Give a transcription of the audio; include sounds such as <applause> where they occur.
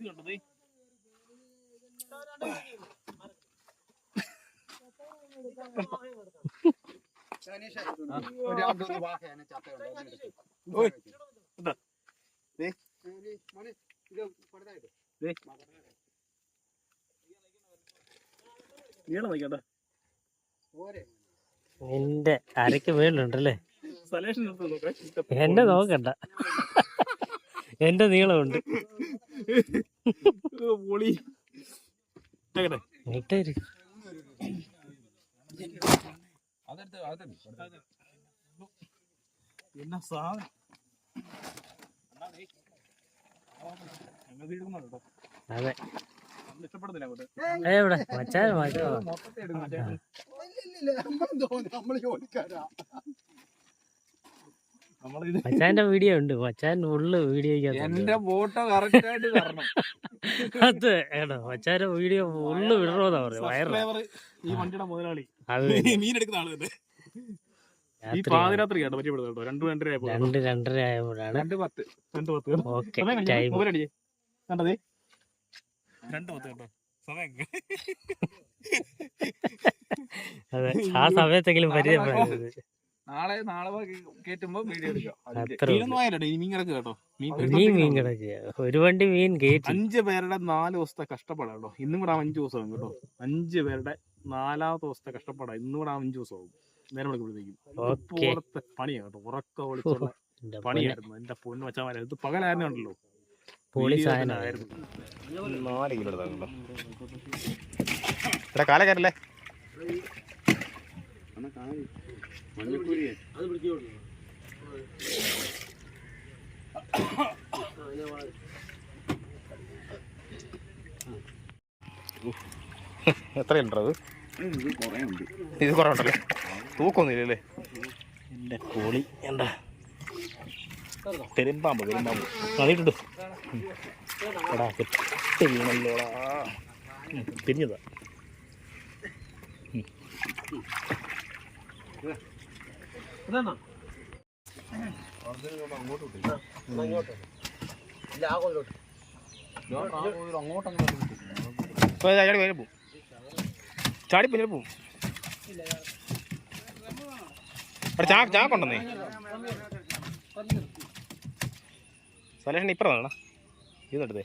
ഇത് കണ്ടോ ദേ. ഒരു രണ്ട് മൂന്ന് വാഹയാണ് ചത്തയുണ്ട് ഒന്ന് എടുക്ക്. ഓയ്. ഇതാ. ദേ. മോനെ, മോനെ, ഇത് ദേ. നീളം നോക്കിയാ പോരെ. നിന്റെ അരക്ക് നോക്കാം എന്നെ നോക്കണ്ട <laughs> എന്റെ നീളമുണ്ട്. എന്നാ സാധനം? അതെ. നമ്മൾ ഇഷ്ടപ്പെടുന്നില്ല അങ്ങോട്ട്. ഏ ഇവിടെ. മച്ചാൻ മച്ചാ മൊത്തത്തെ മച്ചാന്റെ വീഡിയോ ഉണ്ട്. മച്ചാൻ ഉള്ളു വീഡിയോ എന്റെ ഫോട്ടോ കറക്റ്റ് ആയിട്ട് തരണം അത് ഏടാ മച്ചാന്റെ വീഡിയോ പറഞ്ഞു. വയറില്ല സബ്സ്ക്രൈബർ ഈ വണ്ടിയുടെ മുതലാളി. മീൻ എടുക്കുന്ന ആൾ തന്നെ. ഈ രാത്രി പാതിരാത്രി കേട്ടോ പരിചയപ്പെടുന്നത് കേട്ടോ. രണ്ടു രണ്ടര ആയപ്പോ രണ്ട് രണ്ടര ആയപ്പോഴാണ്. രണ്ട് പത്ത്. രണ്ട് പത്ത് ഓക്കെ സമയം കഴിഞ്ഞോ? ടൈം. മൊബൈൽ അടിയേ കണ്ടതേ രണ്ട് പത്ത് കേട്ടോ. സമയം അതെ ആ സമയത്തെങ്കിലും പരിചയപ്പെടുന്നത് നാളെ നാളെ കേറ്റുമ്പോ വീഡിയോ എടുക്കാം. മീൻ കേട്ടോ. മീൻ കിടക്കുക ഒരു വണ്ടി മീൻ കേറ്റി. അഞ്ച് പേരുടെ നാല് ദിവസത്തെ കഷ്ടപ്പാടാ കേട്ടോ. ഇന്നും കൂടെ അഞ്ച് ദിവസമാകും കേട്ടോ. അഞ്ച് പേരുടെ നാലാമത്തെ ദിവസത്തെ കഷ്ടപ്പാടാ ഇന്നും കൂടെ അഞ്ച് ദിവസമാകും നേരം വിളിക്കുമ്പോഴത്തേക്കും പണിയാ കേട്ടോ. ഉറക്ക വിളിച്ചുള്ള പണിയായിരുന്നു. എന്റെ പൊന്നു വച്ചാൽ ഇത് പകലായിരുന്നു ഉണ്ടല്ലോ. നാല് കിലോ എടുത്താണല്ലോ എടാ കാലക്കാരല്ലേ <laughs> എത്രയുണ്ടോ അത്? ഇത് കുറേ ഉണ്ടല്ലേ തൂക്കൊന്നുമില്ലല്ലേ? എന്റെ കോളി എന്താ? പെരുമ്പാമ്പ് പെരുമ്പാമ്പ്. അതിട്ടിട്ടു എടാ പെട്ട് വീണല്ലോടാ തിരിഞ്ഞതാ ഇപ്പൊ ചാടി വേറെ പോവും ചാടി പിന്നിൽ പോവും അവിടെ ചാ ചാക്കുണ്ടെന്നേ സലേഷൻ ഇപ്പറ ഇതെടുത്തേ